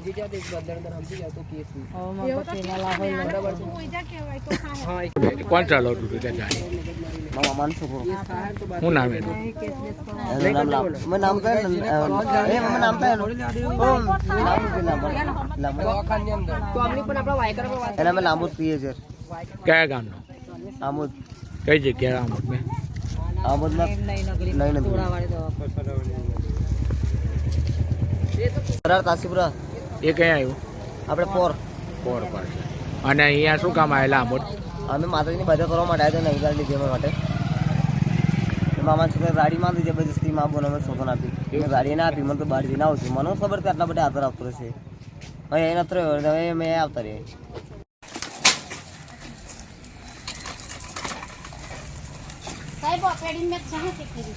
સમજી ગયા એક અંદર ગયા તો કેસ નહીં. બરાબર છે. તો ત્યાં મારા છોકરો. નામ એનું? નામ કહે એ નામ કહે મેં લાંબુ પીએ છે કયા ગામનો? આમોદ. કઈ જગ્યાએ આમોદ મેં આમોદમાં નહીં નથી કરાર તાસીપુરા. એ ક્યાં આવ્યું? આપણે પોર. પોર પાસે અને અહીંયા શું કામ આવેલા આબોટ અમે માતાજીની બધા કરવા માટે આવ્યા હતા નહીં ગાડી લીધી માટે. મામા છોકરા ગાડી માંગી જબરજસ્તી માં બોને અમે સોપન આપી. મેં ગાડી ના આપી મને તો બહાર જઈને આવું છું. મને ખબર કે આટલા બધા આદર આવતો રહેશે? હવે એ નતો રહ્યો હવે મેં આવતા રહીએ. સાહેબ ઓપરેડિંગ મેં જાણે શીખી કરી